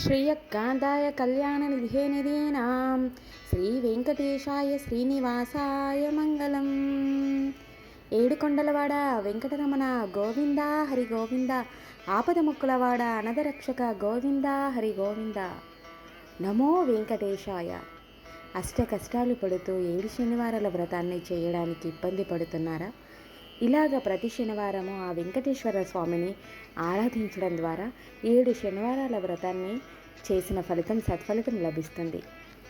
శ్రీయక్కాదాయ కళ్యాణ నిధే నిధీనాం శ్రీ వెంకటేశాయ శ్రీనివాసాయ మంగళం. ఏడుకొండలవాడ వెంకటరమణ గోవింద హరి గోవింద ఆపద ముక్కులవాడ అనదరక్షక గోవింద హరి గోవింద. నమో వెంకటేశాయ. అష్ట కష్టాలు పడుతూ ఏడు శనివారాల వ్రతాన్ని చేయడానికి ఇబ్బంది పడుతున్నారా? ఇలాగ ప్రతి శనివారము ఆ వెంకటేశ్వర స్వామిని ఆరాధించడం ద్వారా ఏడు శనివారాల వ్రతాన్ని చేసిన ఫలితం సత్ఫలితం లభిస్తుంది.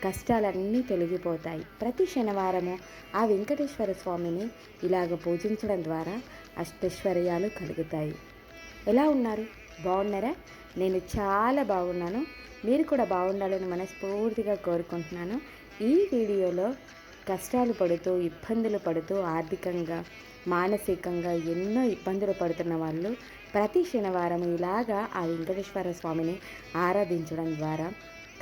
కష్టాలన్నీ తొలగిపోతాయి. ప్రతి శనివారము ఆ వెంకటేశ్వర స్వామిని ఇలాగ పూజించడం ద్వారా అష్టైశ్వర్యాలు కలుగుతాయి. ఎలా ఉన్నారు? బాగున్నారా? నేను చాలా బాగున్నాను. మీరు కూడా బాగుండాలని మనస్ఫూర్తిగా కోరుకుంటున్నాను. ఈ వీడియోలో కష్టాలు పడుతూ ఇబ్బందులు పడుతూ ఆర్థికంగా మానసికంగా ఎన్నో ఇబ్బందులు పడుతున్న వాళ్ళు ప్రతి శనివారం ఇలాగా ఆ వెంకటేశ్వర స్వామిని ఆరాధించడం ద్వారా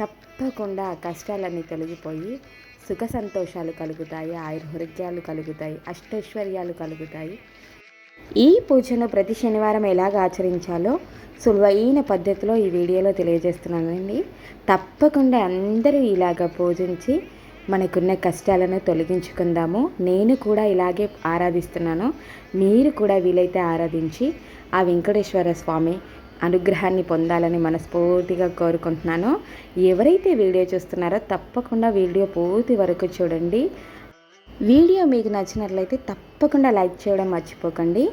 తప్పకుండా ఆ కష్టాలన్నీ తొలగిపోయి సుఖ సంతోషాలు కలుగుతాయి ఆయుర్హృద్యాలు కలుగుతాయి అష్టైశ్వర్యాలు కలుగుతాయి. ఈ పూజను ప్రతి శనివారం ఎలాగ ఆచరించాలో సులువైన పద్ధతిలో ఈ వీడియోలో తెలియజేస్తున్నానండి. తప్పకుండా అందరూ ఇలాగ పూజించి మనకున్న కష్టాలను తొలగించుకుందాము. నేను కూడా ఇలాగే ఆరాధిస్తున్నాను. మీరు కూడా వీలైతే ఆరాధించి ఆ వెంకటేశ్వర స్వామి అనుగ్రహాన్ని పొందాలని మనస్ఫూర్తిగా కోరుకుంటున్నాను. ఎవరైతే వీడియో చూస్తున్నారో తప్పకుండా వీడియో పూర్తి వరకు చూడండి. వీడియో మీకు నచ్చినట్లయితే తప్పకుండా లైక్ చేయడం మర్చిపోకండి.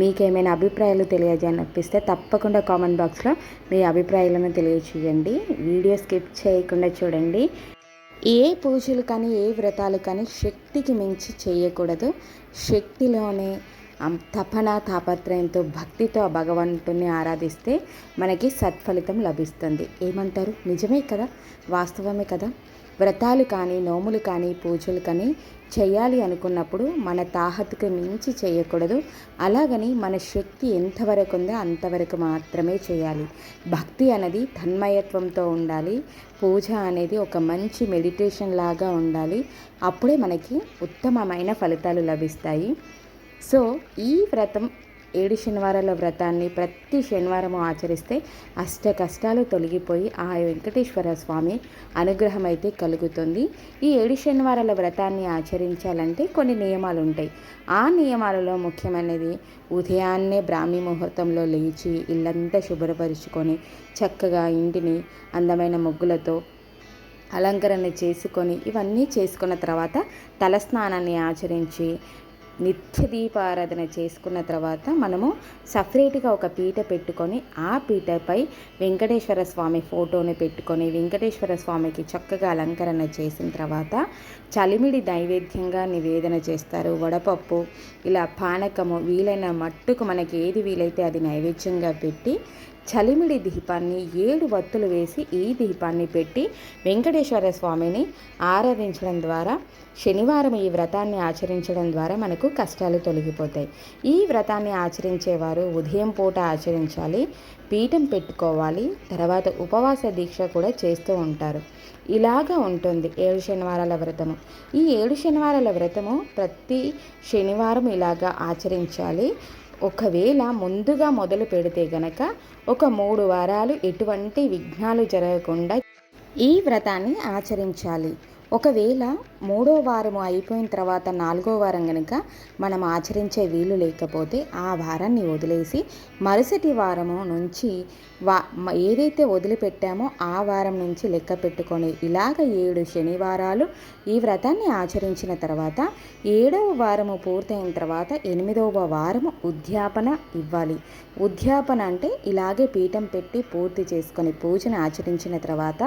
మీకేమైనా అభిప్రాయాలు తెలియజేయనిపిస్తే తప్పకుండా కామెంట్ బాక్స్లో మీ అభిప్రాయాలను తెలియచేయండి. వీడియో స్కిప్ చేయకుండా చూడండి. ఏ పూజలు కానీ ఏ వ్రతాలు కానీ శక్తికి మించి చేయకూడదు. శక్తిలోనే తపన తాపత్రయంతో భక్తితో ఆ భగవంతుని ఆరాధిస్తే మనకి సత్ఫలితం లభిస్తుంది. ఏమంటారు? నిజమే కదా? వాస్తవమే కదా? వ్రతాలు కానీ నోములు కానీ పూజలు కానీ చేయాలి అనుకున్నప్పుడు మన తాహతుకు మించి చేయకూడదు. అలాగని మన శక్తి ఎంతవరకు ఉందో అంతవరకు మాత్రమే చేయాలి. భక్తి అనేది తన్మయత్వంతో ఉండాలి. పూజ అనేది ఒక మంచి మెడిటేషన్ లాగా ఉండాలి. అప్పుడే మనకి ఉత్తమమైన ఫలితాలు లభిస్తాయి. సో ఈ వ్రతం ఏడు శనివారాల వ్రతాన్ని ప్రతి శనివారం ఆచరిస్తే అష్ట కష్టాలు తొలగిపోయి ఆ వెంకటేశ్వర స్వామి అనుగ్రహం అయితే కలుగుతుంది. ఈ ఏడు శనివారాల వ్రతాన్ని ఆచరించాలంటే కొన్ని నియమాలు ఉంటాయి ఆ నియమాలలో ముఖ్యమైనది ఉదయాన్నే బ్రాహ్మీ ముహూర్తంలో లేచి ఇల్లంతా శుభ్రపరుచుకొని చక్కగా ఇంటిని అందమైన ముగ్గులతో అలంకరణ చేసుకొని ఇవన్నీ చేసుకున్న తర్వాత తలస్నానాన్ని ఆచరించి నిత్య దీపారాధన చేసుకున్న తర్వాత మనము సపరేట్గా ఒక పీట పెట్టుకొని ఆ పీటపై వెంకటేశ్వర స్వామి ఫోటోని పెట్టుకొని వెంకటేశ్వర స్వామికి చక్కగా అలంకరణ చేసిన తర్వాత చలిమిడి నైవేద్యంగా నివేదన చేస్తారు. వడపప్పు ఇలా పానకము వీలైన మట్టుకు మనకి ఏది వీలైతే అది నైవేద్యంగా పెట్టి చలిమిడి దీపాన్ని ఏడు వత్తులు వేసి ఈ దీపాన్ని పెట్టి వెంకటేశ్వర స్వామిని ఆరాధించడం ద్వారా శనివారం ఈ వ్రతాన్ని ఆచరించడం ద్వారా మనకు కష్టాలు తొలగిపోతాయి. ఈ వ్రతాన్ని ఆచరించేవారు ఉదయం పూట ఆచరించాలి పీఠం పెట్టుకోవాలి తర్వాత ఉపవాస దీక్ష కూడా చేస్తూ ఉంటారు. ఇలాగా ఉంటుంది ఏడు శనివారాల వ్రతము. ఈ ఏడు శనివారాల వ్రతము ప్రతి శనివారం ఇలాగా ఆచరించాలి. ఒకవేళ ముందుగా మొదలు పెడితే గనక ఒక మూడు వారాలు ఎటువంటి విఘ్నాలు జరగకుండా ఈ వ్రతాన్ని ఆచరించాలి. ఒకవేళ మూడో వారము అయిపోయిన తర్వాత నాలుగో వారం కనుక మనం ఆచరించే వీలు లేకపోతే ఆ వారాన్ని వదిలేసి మరుసటి వారము నుంచి వా ఏదైతే వదిలిపెట్టామో ఆ వారం నుంచి లెక్క పెట్టుకొని ఇలాగ ఏడు శనివారాలు ఈ వ్రతాన్ని ఆచరించిన తర్వాత ఏడవ వారము పూర్తయిన తర్వాత ఎనిమిదవ వారము ఉద్యాపన ఇవ్వాలి. ఉద్యాపన అంటే ఇలాగే పీఠం పెట్టి పూర్తి చేసుకొని పూజను ఆచరించిన తర్వాత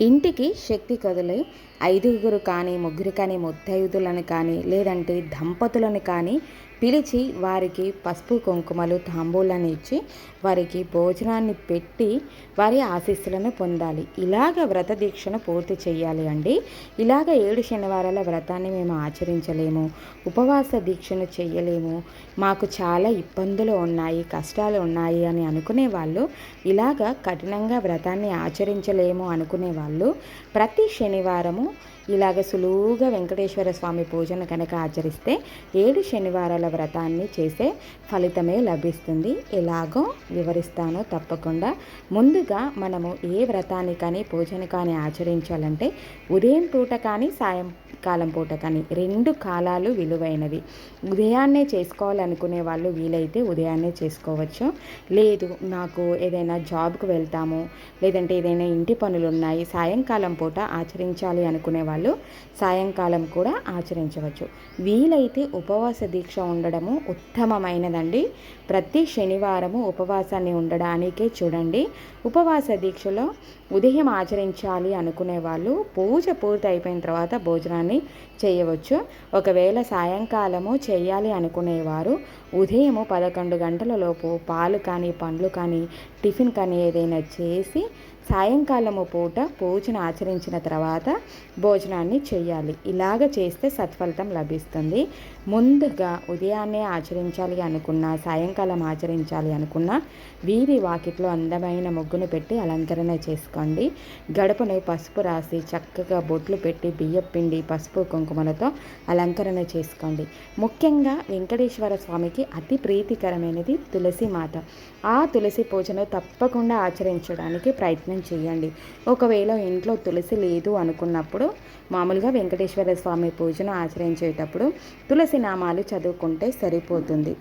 ఇంటికి శక్తి కదులై ఐదుగురు కానీ ముగ్గురు కానీ ముత్తైదులను కానీ లేదంటే దంపతులను కానీ పిలిచి వారికి పసుపు కుంకుమలు తాంబూలాన్ని ఇచ్చి వారికి భోజనాన్ని పెట్టి వారి ఆశీస్సులను పొందాలి. ఇలాగ వ్రత దీక్షను పూర్తి చేయాలి అండి. ఇలాగ ఏడు శనివారాల వ్రతాన్ని మేము ఆచరించలేము. ఉపవాస దీక్షను చేయలేము. మాకు చాలా ఇబ్బందులు ఉన్నాయి కష్టాలు ఉన్నాయి అని అనుకునే వాళ్ళు ఇలాగ కఠినంగా వ్రతాన్ని ఆచరించలేము అనుకునే వాళ్ళు ప్రతి శనివారము ఇలాగ సులువుగా వెంకటేశ్వర స్వామి పూజను కనుక ఆచరిస్తే ఏడు శనివారాల వ్రతాన్ని చేసే ఫలితమే లభిస్తుంది. ఎలాగో వివరిస్తానో తప్పకుండా. ముందుగా మనము ఏ వ్రతాన్ని కానీ పూజను కానీ ఆచరించాలంటే ఉదయం పూట కానీ సాయంకాలం పూట కానీ రెండు కాలాలు విలువైనవి. ఉదయాన్నే చేసుకోవాలనుకునే వాళ్ళు వీలైతే ఉదయాన్నే చేసుకోవచ్చు. లేదు నాకు ఏదైనా జాబ్కు వెళ్తాము లేదంటే ఏదైనా ఇంటి పనులు ఉన్నాయి సాయంకాలం పూట ఆచరించాలి అనుకునే వాళ్ళు సాయంకాలం కూడా ఆచరించవచ్చు. వీలైతే ఉపవాస దీక్ష ఉండడము ఉత్తమమైనదండి. ప్రతి శనివారము ఉపవాసాన్ని ఉండడానికే చూడండి. ఉపవాస దీక్షలో ఉదయం ఆచరించాలి అనుకునే వాళ్ళు పూజ పూర్తి అయిపోయిన తర్వాత భోజనాన్ని చేయవచ్చు. ఒకవేళ సాయంకాలము చేయాలి అనుకునేవారు ఉదయము పదకొండు గంటలలోపు పాలు కానీ పండ్లు కానీ టిఫిన్ కానీ ఏదైనా చేసి సాయంకాలము పూట పూజను ఆచరించిన తర్వాత భోజనాన్ని చేయాలి. ఇలాగ చేస్తే సత్ఫలితం లభిస్తుంది. ముందుగా ఉదయాన్నే ఆచరించాలి అనుకున్న సాయంకాలం ఆచరించాలి అనుకున్న వీధి వాకిట్లో అందమైన ముగ్గును పెట్టి అలంకరణ చేసుకోండి. గడపను పసుపు రాసి చక్కగా బొట్లు పెట్టి బియ్యం పిండి పసుపు కుంకుమలతో అలంకరణ చేసుకోండి. ముఖ్యంగా వెంకటేశ్వర స్వామికి అతి ప్రీతికరమైనది తులసి మాత. ఆ తులసి పూజను తప్పకుండా ఆచరించడానికి ప్రయత్నం చేయండి. ఒకవేళ ఇంట్లో తులసి లేదు అనుకున్నప్పుడు మామూలుగా వెంకటేశ్వర స్వామి పూజను ఆచరించేటప్పుడు తులసి నామాలు చదువుకుంటే సరిపోతుంది.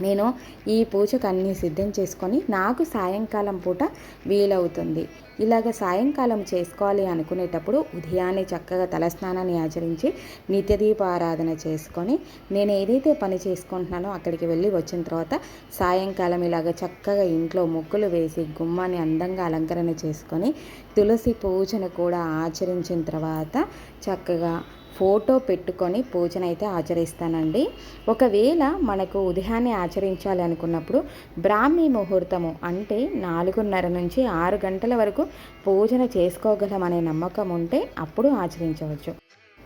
నేను ఈ పూజకు అన్నీ సిద్ధం చేసుకొని నాకు సాయంకాలం పూట వీలవుతుంది. ఇలాగ సాయంకాలం చేసుకోవాలి అనుకునేటప్పుడు ఉదయాన్నే చక్కగా తలస్నానాన్ని ఆచరించి నిత్యదీప ఆరాధన చేసుకొని నేను ఏదైతే పని చేసుకుంటున్నానో అక్కడికి వెళ్ళి వచ్చిన తర్వాత సాయంకాలం ఇలాగ చక్కగా ఇంట్లో ముగ్గులు వేసి గుమ్మాన్ని అందంగా అలంకరణ చేసుకొని తులసి పూజను కూడా ఆచరించిన తర్వాత చక్కగా ఫోటో పెట్టుకొని పూజన అయితే ఆచరిస్తానండి. ఒకవేళ మనకు ఉదయాన్నే ఆచరించాలి అనుకున్నప్పుడు బ్రాహ్మీ ముహూర్తము అంటే నాలుగున్నర నుంచి ఆరు గంటల వరకు పూజన చేసుకోగలమనే నమ్మకం ఉంటే అప్పుడు ఆచరించవచ్చు.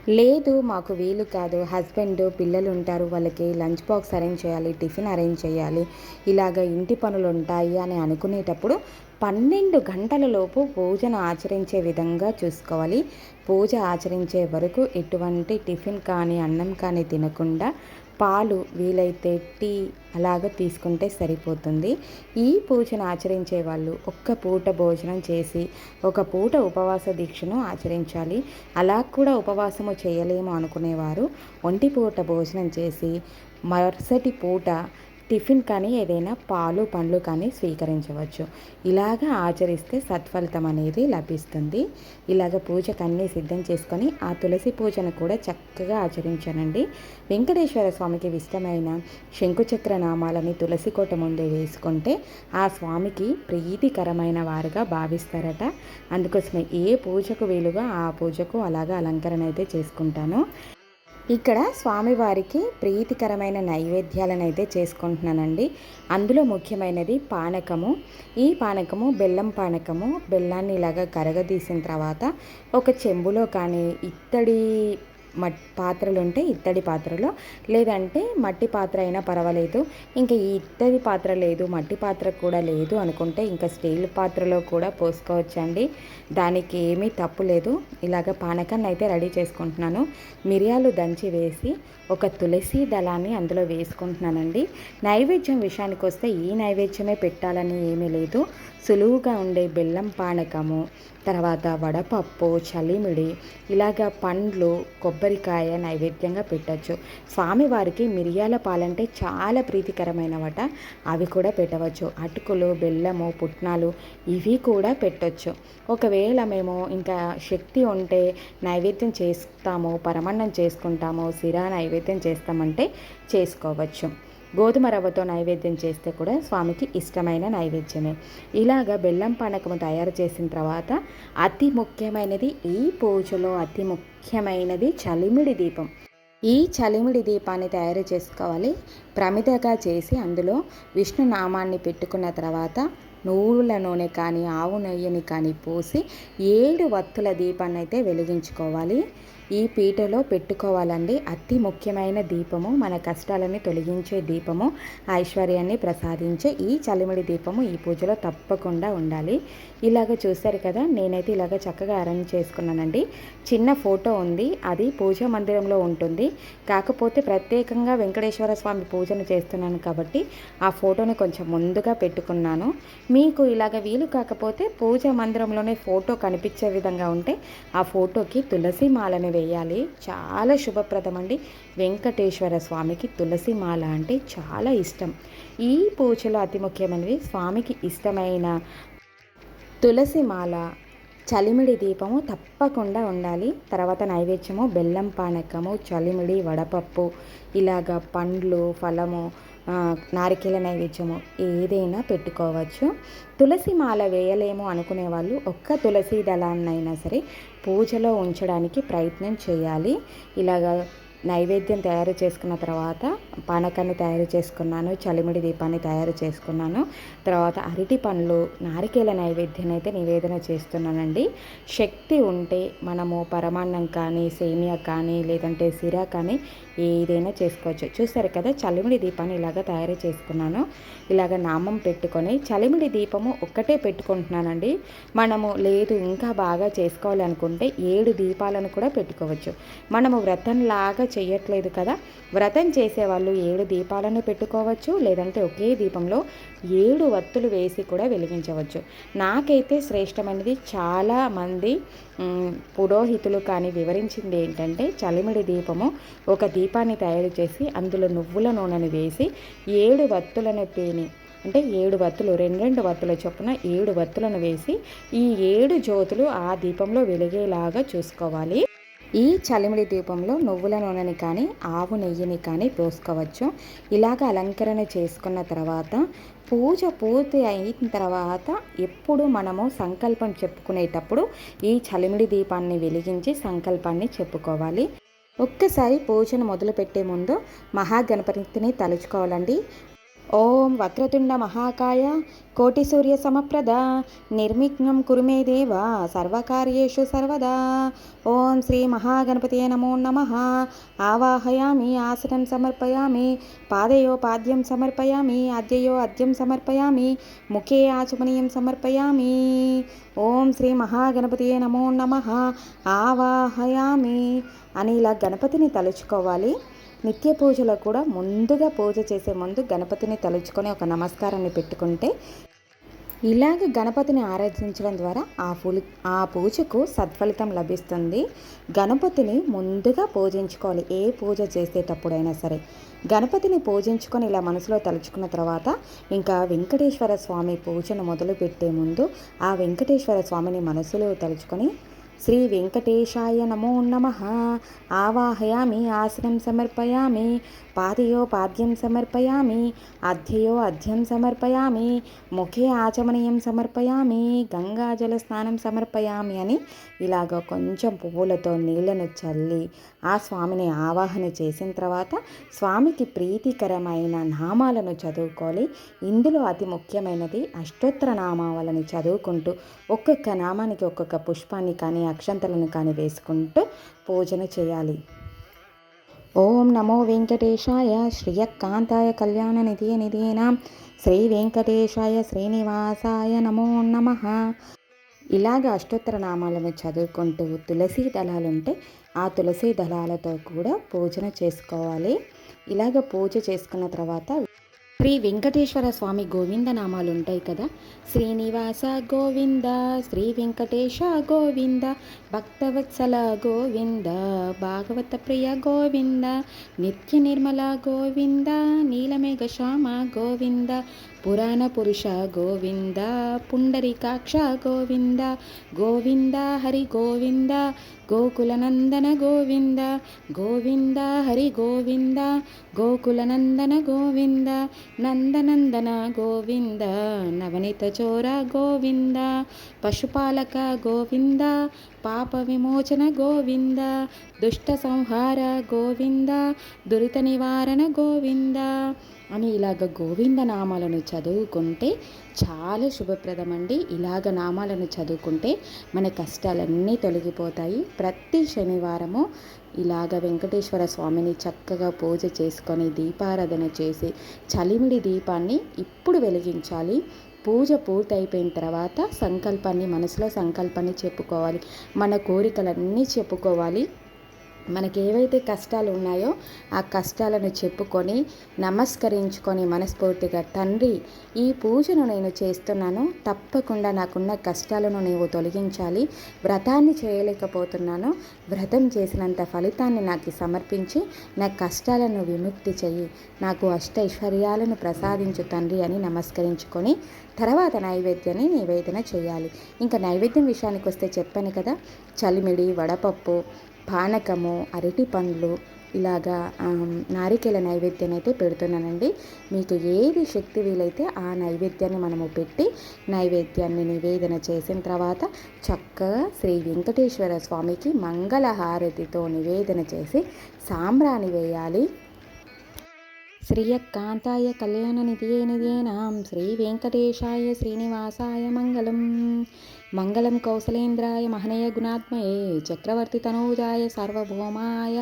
లేదు మాకు వీలు కాదు. హస్బెండ్ పిల్లలు ఉంటారు. వాళ్ళకి లంచ్ బాక్స్ అరేంజ్ చేయాలి టిఫిన్ అరేంజ్ చేయాలి. ఇలాగ ఇంటి పనులు ఉంటాయి అని అనుకునేటప్పుడు పన్నెండు గంటల లోపు పూజను ఆచరించే విధంగా చూసుకోవాలి. పూజ ఆచరించే వరకు ఎటువంటి టిఫిన్ కానీ అన్నం కానీ తినకుండా పాలు వీలైతే టీ అలాగ తీసుకుంటే సరిపోతుంది. ఈ పూజను ఆచరించే వాళ్ళు ఒక్క పూట భోజనం చేసి ఒక పూట ఉపవాస దీక్షను ఆచరించాలి. అలా కూడా ఉపవాసము చేయలేము అనుకునేవారు. ఒంటి పూట భోజనం చేసి మరుసటి పూట టిఫిన్ కానీ ఏదైనా పాలు పండ్లు కానీ స్వీకరించవచ్చు. ఇలాగ ఆచరిస్తే సత్ఫలితం అనేది లభిస్తుంది. ఇలాగ పూజకు అన్నీ సిద్ధం చేసుకొని ఆ తులసి పూజను కూడా చక్కగా ఆచరించానండి. వెంకటేశ్వర స్వామికి ఇష్టమైన శంకుచక్ర నామాలని తులసి కోట ముందు వేసుకుంటే ఆ స్వామికి ప్రీతికరమైన వారుగా భావిస్తారట. అందుకోసమే ఏ పూజకు వీలుగా ఆ పూజకు అలాగా అలంకరణ అయితే చేసుకుంటాను. ఇక్కడ స్వామివారికి ప్రీతికరమైన నైవేద్యాలను అయితే చేసుకుంటున్నానండి. అందులో ముఖ్యమైనది పానకము. ఈ పానకము బెల్లం పానకము బెల్లాన్ని ఇలాగ కరగదీసిన తర్వాత ఒక చెంబులో కానీ ఇత్తడి పాత్రలు ఉంటే ఇత్తడి పాత్రలో లేదంటే మట్టి పాత్ర అయినా పర్వాలేదు. ఇంకా ఈ ఇత్తడి పాత్ర లేదు మట్టి పాత్ర కూడా లేదు అనుకుంటే ఇంకా స్టీల్ పాత్రలో కూడా పోసుకోవచ్చండి. దానికి ఏమీ తప్పు లేదు. ఇలాగ పానకాన్ని అయితే రెడీ చేసుకుంటున్నాను. మిరియాలు దంచి వేసి ఒక తులసి దళాన్ని అందులో వేసుకుంటున్నానండి. నైవేద్యం విషయానికి వస్తే ఈ నైవేద్యమే పెట్టాలని ఏమీ లేదు. సులువుగా ఉండే బెల్లం పానకము తర్వాత వడపప్పు చలిమిడి ఇలాగ పండ్లు కొబ్బరికాయ నైవేద్యంగా పెట్టచ్చు. స్వామివారికి మిరియాల పాలంటే చాలా ప్రీతికరమైనవట. అవి కూడా పెట్టవచ్చు. అటుకులు బెల్లము పుట్నాలు ఇవి కూడా పెట్టచ్చు. ఒకవేళ మేము ఇంకా శక్తి ఉంటే నైవేద్యం చేస్తాము పరమన్నం చేసుకుంటాము సిరా నైవేద్యం చేస్తామంటే చేసుకోవచ్చు. గోధుమ రవ్వతో నైవేద్యం చేస్తే కూడా స్వామికి ఇష్టమైన నైవేద్యమే. ఇలాగ బెల్లం పానకము తయారు చేసిన తర్వాత అతి ముఖ్యమైనది ఈ పూజలో అతి ముఖ్యమైనది చలిమిడి దీపం. ఈ చలిమిడి దీపాన్ని తయారు చేసుకోవాలి. ప్రమిదగా చేసి అందులో విష్ణు నామాన్ని పెట్టుకున్న తర్వాత నువ్వుల నూనె కానీ ఆవు నెయ్యిని కానీ పోసి ఏడు వత్తుల దీపాన్ని అయితే వెలిగించుకోవాలి. ఈ పీటలో పెట్టుకోవాలండి. అతి ముఖ్యమైన దీపము మన కష్టాలని తొలగించే దీపము ఐశ్వర్యాన్ని ప్రసాదించే ఈ చలిమిడి దీపము ఈ పూజలో తప్పకుండా ఉండాలి. ఇలాగ చూశారు కదా నేనైతే ఇలాగ చక్కగా అరేంజ్ చేసుకున్నానండి. చిన్న ఫోటో ఉంది అది పూజా మందిరంలో ఉంటుంది. కాకపోతే ప్రత్యేకంగా వెంకటేశ్వర స్వామి పూజను చేస్తున్నాను కాబట్టి ఆ ఫోటోని కొంచెం ముందుగా పెట్టుకున్నాను. మీకు ఇలాగ వీలు కాకపోతే పూజ మందిరంలోనే ఫోటో కనిపించే విధంగా ఉంటే ఆ ఫోటోకి తులసి మాలని వేయాలి. చాలా శుభప్రదం అండి వెంకటేశ్వర స్వామికి తులసి మాల అంటే చాలా ఇష్టం. ఈ పూజలో అతి ముఖ్యమైనవి స్వామికి ఇష్టమైన తులసి మాల చలిమిడి దీపము తప్పకుండా ఉండాలి. తర్వాత నైవేద్యము బెల్లం పానకము చలిమిడి వడపప్పు ఇలాగ పండ్లు ఫలము నారికేల నైవేద్యము ఏదైనా పెట్టుకోవచ్చు. తులసి మాల వేయలేము అనుకునే వాళ్ళు ఒక్క తులసి దళాన్నైనా సరే పూజలో ఉంచడానికి ప్రయత్నం చేయాలి. ఇలాగ నైవేద్యం తయారు చేసుకున్న తర్వాత పానకాన్ని తయారు చేసుకున్నాను చలిమిడి దీపాన్ని తయారు చేసుకున్నాను. తర్వాత అరటి పండ్లు నారికేల నైవేద్యం అయితే నివేదన చేస్తున్నానండి. శక్తి ఉంటే మనము పరమాన్నం కానీ సేమియా కానీ లేదంటే సిరా కానీ ఏదైనా చేసుకోవచ్చు. చూసారు కదా చలిమిడి దీపాన్ని ఇలాగ తయారు చేసుకున్నాను. ఇలాగ నామం పెట్టుకొని చలిమిడి దీపము ఒక్కటే పెట్టుకుంటున్నానండి. మనము లేదు ఇంకా బాగా చేసుకోవాలనుకుంటే ఏడు దీపాలను కూడా పెట్టుకోవచ్చు. మనము వ్రతంలాగా చేయట్లేదు కదా? వ్రతం చేసేవాళ్ళు ఏడు దీపాలను పెట్టుకోవచ్చు లేదంటే ఒకే దీపంలో ఏడు వత్తులు వేసి కూడా వెలిగించవచ్చు. నాకైతే శ్రేష్టమైనది చాలామంది పురోహితులు కానీ వివరించింది ఏంటంటే చలిమిడి దీపము ఒక దీపాన్ని తయారు చేసి అందులో నువ్వుల నూనెను వేసి ఏడు వత్తులను పేని అంటే ఏడు వత్తులు రెండు రెండు వత్తుల చొప్పున ఏడు వత్తులను వేసి ఈ ఏడు జ్యోతులు ఆ దీపంలో వెలిగేలాగా చూసుకోవాలి. ఈ చలిమిడి దీపంలో నువ్వుల నూనెని కానీ ఆవు నెయ్యిని కానీ పోసుకోవచ్చు. ఇలాగ అలంకరణ చేసుకున్న తర్వాత పూజ పూర్తి అయిన తర్వాత ఎప్పుడు మనము సంకల్పం చెప్పుకునేటప్పుడు ఈ చలిమిడి దీపాన్ని వెలిగించి సంకల్పాన్ని చెప్పుకోవాలి. ఒక్కసారి పూజను మొదలుపెట్టే ముందు మహాగణపతిని తలుచుకోవాలండి. ఓం వక్రతుండ మహాకాయ కోటి సూర్య సమప్రద నిర్విఘ్నం కురుమే దేవ సర్వకార్యేషు సర్వదా. ఓం శ్రీ మహాగణపతి నమో నమ. ఆవాహయామి ఆసనం సమర్పయామి పాదయో పాద్యం సమర్పయామి అద్యయో అద్యం సమర్పయామి ముఖే ఆచమనీయం సమర్పయామి. ఓం శ్రీ మహాగణపతి నమో నమ. ఆవాహయామి. అని ఇలా గణపతిని తలుచుకోవాలి. నిత్య పూజలో కూడా ముందుగా పూజ చేసే ముందు గణపతిని తలుచుకొని ఒక నమస్కారాన్ని పెట్టుకుంటే ఇలాగ గణపతిని ఆరాధించడం ద్వారా ఆ పూలు ఆ పూజకు సత్ఫలితం లభిస్తుంది. గణపతిని ముందుగా పూజించుకోవాలి. ఏ పూజ చేసేటప్పుడైనా సరే. గణపతిని పూజించుకొని ఇలా మనసులో తలుచుకున్న తర్వాత ఇంకా వెంకటేశ్వర స్వామి పూజను మొదలుపెట్టే ముందు ఆ వెంకటేశ్వర స్వామిని మనసులో తలుచుకొని శ్రీ వెంకటేశాయ నమో నమ. ఆవాహయామి ఆసనం సమర్పయామి పాదయోపాద్యం సమర్పయామి అధ్యయో అధ్యం సమర్పయామి ముఖే ఆచమనీయం సమర్పయామి గంగాజల స్నానం సమర్పయామి అని ఇలాగ కొంచెం పువ్వులతో నీళ్ళను చల్లి ఆ స్వామిని ఆవాహన చేసిన తర్వాత స్వామికి ప్రీతికరమైన నామాలను చదువుకోవాలి. ఇందులో అతి ముఖ్యమైనది అష్టోత్తర నామావళిని చదువుకుంటూ ఒక్కొక్క నామానికి ఒక్కొక్క పుష్పాన్ని కానీ అక్షంతలను కానీ వేసుకుంటూ పూజన చేయాలి. ఓం నమో వెంకటేశాయ శ్రియకాంతాయ కళ్యాణ నిధియ నిధీనాం శ్రీ వెంకటేశాయ శ్రీనివాసాయ నమో నమ. ఇలాగ అష్టోత్తర నామాలను చదువుకుంటూ తులసి దళాలుంటే ఆ తులసి దళాలతో కూడా పూజన చేసుకోవాలి. ఇలాగ పూజ చేసుకున్న తర్వాత శ్రీ వెంకటేశ్వర స్వామి గోవింద నామాలు ఉంటాయి కదా. శ్రీనివాస గోవింద శ్రీ వెంకటేశ గోవింద భక్తవత్సల గోవింద భాగవత ప్రియ గోవింద నిత్య నిర్మల గోవింద నీలమేఘ శ్యామ గోవింద పురాణ పురుష గోవింద పుండరికాక్ష గోవింద గోవింద హరి గోవింద గోకులనందన గోవింద గోవింద హరి గోవింద గోకులనందన గోవింద నందనందన గోవింద నవనిత చోర గోవింద పశుపాలక గోవింద పాప విమోచన గోవింద దుష్ట సంహార గోవింద దురిత నివారణ గోవింద. అని ఇలాగ గోవింద నామాలను చదువుకుంటే చాలా శుభప్రదమండి. ఇలాగ నామాలను చదువుకుంటే మన కష్టాలన్నీ తొలగిపోతాయి. ప్రతి శనివారము ఇలాగ వెంకటేశ్వర స్వామిని చక్కగా పూజ చేసుకొని దీపారాధన చేసి చలిమిడి దీపాన్ని ఇప్పుడు వెలిగించాలి. పూజ పూర్తయిపోయిన తర్వాత సంకల్పాన్ని మనసులో సంకల్పాన్ని చెప్పుకోవాలి. మన కోరికలన్నీ చెప్పుకోవాలి. మనకి ఏవైతే కష్టాలు ఉన్నాయో ఆ కష్టాలను చెప్పుకొని నమస్కరించుకొని మనస్ఫూర్తిగా తండ్రి ఈ పూజను నేను చేస్తున్నాను. తప్పకుండా నాకున్న కష్టాలను నీవు తొలగించాలి. వ్రతాన్ని చేయలేకపోతున్నాను. వ్రతం చేసినంత ఫలితాన్ని నాకు సమర్పించి నా కష్టాలను విముక్తి చెయ్యి. నాకు అష్ట ఐశ్వర్యాలను ప్రసాదించు తండ్రి అని నమస్కరించుకొని తర్వాత నైవేద్యాన్ని నివేదన చేయాలి. ఇంకా నైవేద్యం విషయానికి వస్తే చెప్పాను కదా చలిమిడి వడపప్పు పానకము అరటి పండ్లు ఇలాగా నారికేల నైవేద్యం అయితే పెడుతున్నానండి. మీకు ఏది శక్తి వీలైతే ఆ నైవేద్యాన్ని మనము పెట్టి నైవేద్యాన్ని నివేదన చేసిన తర్వాత చక్కగా శ్రీ వెంకటేశ్వర స్వామికి మంగళహారతితో నివేదన చేసి సాంబ్రాణి వేయాలి. శ్రీయకాంతాయ కళ్యాణ నిధియే నిధియేనాం శ్రీ వెంకటేశాయ శ్రీనివాసాయ మంగళం. మంగళం కౌసలేంద్రాయ మహనీయ గుణాత్మయే చక్రవర్తి తనూజాయ సార్వభౌమాయ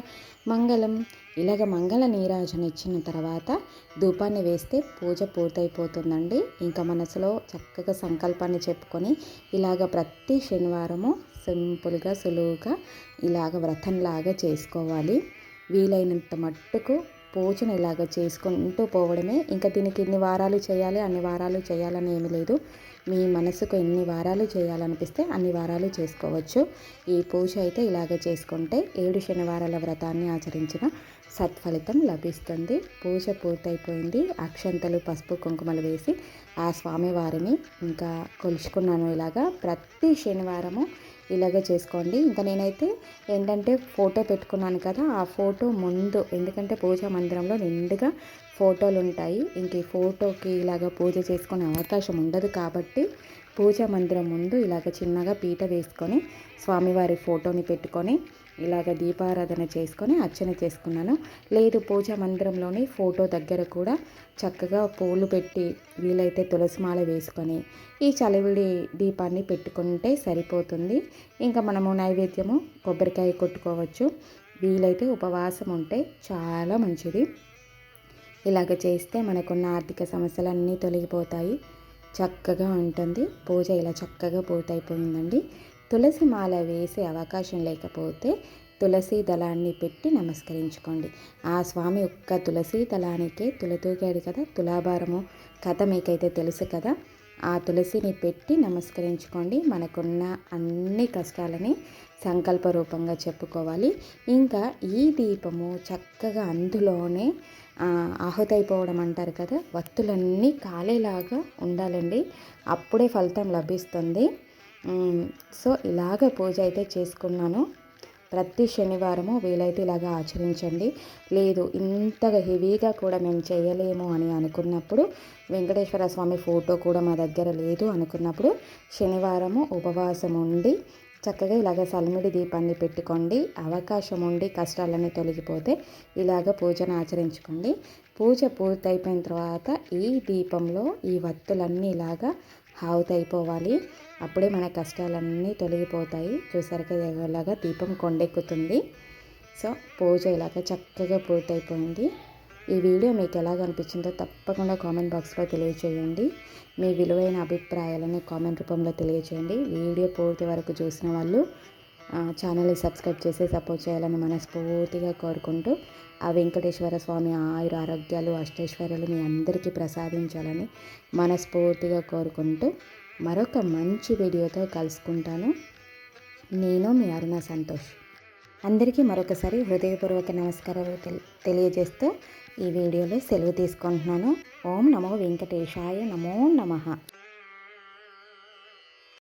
మంగళం. ఇలాగ మంగళ నీరాజన ఇచ్చిన తర్వాత ధూపాన్ని వేస్తే పూజ పూర్తయిపోతుందండి. ఇంకా మనసులో చక్కగా సంకల్పాన్ని చెప్పుకొని ఇలాగ ప్రతి శనివారము సింపుల్గా సులువుగా ఇలాగ వ్రతంలాగా చేసుకోవాలి. వీలైనంత మట్టుకు పూజను ఇలాగ చేసుకుంటూ పోవడమే. ఇంకా దీనికి ఎన్ని వారాలు చేయాలి అన్ని వారాలు చేయాలని ఏమి లేదు. మీ మనసుకు ఎన్ని వారాలు చేయాలనిపిస్తే అన్ని వారాలు చేసుకోవచ్చు. ఈ పూజ అయితే ఇలాగ చేసుకుంటే ఏడు శనివారాల వ్రతాన్ని ఆచరించిన సత్ఫలితం లభిస్తుంది. పూజ పూర్తయిపోయింది. అక్షంతలు పసుపు కుంకుమలు వేసి ఆ స్వామివారిని ఇంకా కొలుచుకున్నాను. ఇలాగా ప్రతి శనివారము ఇలాగే చేసుకోండి. ఇంకా నేనైతే ఏంటంటే ఫోటో పెట్టుకున్నాను కదా ఆ ఫోటో ముందు ఎందుకంటే పూజా మందిరంలో నిండుగా ఫోటోలు ఉంటాయి. ఇంక ఈ ఫోటోకి ఇలాగ పూజ చేసుకునే అవకాశం ఉండదు కాబట్టి పూజా మందిరం ముందు ఇలాగ చిన్నగా పీట వేసుకొని స్వామివారి ఫోటోని పెట్టుకొని ఇలాగ దీపారాధన చేసుకొని అర్చన చేసుకున్నాను. లేదు పూజా మందిరంలోని ఫోటో దగ్గర కూడా చక్కగా పూలు పెట్టి వీలైతే తులసిమాల వేసుకొని ఈ చలివిడి దీపాన్ని పెట్టుకుంటే సరిపోతుంది. ఇంకా మనము నైవేద్యము కొబ్బరికాయ కొట్టుకోవచ్చు. వీలైతే ఉపవాసం ఉంటే చాలా మంచిది. ఇలాగ చేస్తే మనకున్న ఆర్థిక సమస్యలన్నీ తొలగిపోతాయి. చక్కగా ఉంటుంది. పూజ ఇలా చక్కగా పూర్తయిపోయిందండి. తులసి మాల వేసే అవకాశం లేకపోతే తులసి దళాన్ని పెట్టి నమస్కరించుకోండి. ఆ స్వామి ఒక్క తులసి దళానికే తులతూగాడు కదా తులాభారము కథ మీకైతే తెలుసు కదా. ఆ తులసిని పెట్టి నమస్కరించుకోండి. మనకున్న అన్ని కష్టాలని సంకల్ప రూపంగా చెప్పుకోవాలి. ఇంకా ఈ దీపము చక్కగా అందులోనే ఆహుతైపోవడం అంటారు కదా వత్తులన్నీ కాలేలాగా ఉండాలండి. అప్పుడే ఫలితం లభిస్తుంది. సో ఇలాగ పూజ అయితే చేసుకున్నాను. ప్రతి శనివారము వీలైతే ఇలాగ ఆచరించండి. లేదు ఇంతగా హెవీగా కూడా మేము చేయలేము అని అనుకున్నప్పుడు వెంకటేశ్వర స్వామి ఫోటో కూడా మా దగ్గర లేదు అనుకున్నప్పుడు శనివారము ఉపవాసం ఉండి చక్కగా ఇలాగ సల్మిడి దీపాన్ని పెట్టుకోండి. అవకాశం ఉండి కష్టాలన్నీ తొలగిపోతే ఇలాగ పూజను ఆచరించుకోండి. పూజ పూర్తయిపోయిన తర్వాత ఈ దీపంలో ఈ వత్తులన్నీ ఇలాగా హావుతైపోవాలి అప్పుడే మన కష్టాలన్నీ తొలగిపోతాయి. చూసారు కదా ఇలాగా దీపం కొండెక్కుతుంది. సో పూజ ఇలాగ చక్కగా పూర్తయిపోయింది. ఈ వీడియో మీకు ఎలాగ అనిపించిందో తప్పకుండా కామెంట్ బాక్స్లో తెలియచేయండి. మీ విలువైన అభిప్రాయాలని కామెంట్ రూపంలో తెలియచేయండి. వీడియో పూర్తి వరకు చూసిన వాళ్ళు ఛానల్ని సబ్స్క్రైబ్ చేసి సపోర్ట్ చేయాలని మనస్ఫూర్తిగా కోరుకుంటూ ఆ వెంకటేశ్వర స్వామి ఆయుర ఆరోగ్యాలు అష్టైశ్వర్యాలు మీ అందరికీ ప్రసాదించాలని మనస్ఫూర్తిగా కోరుకుంటూ మరొక మంచి వీడియోతో కలుసుకుంటాను. నేను మీ అరుణ సంతోష్. అందరికీ మరొకసారి హృదయపూర్వక నమస్కారాలు తెలియజేస్తూ ఈ వీడియోలో సెలవు తీసుకుంటున్నాను. ఓం నమో వెంకటేశాయ నమో నమ.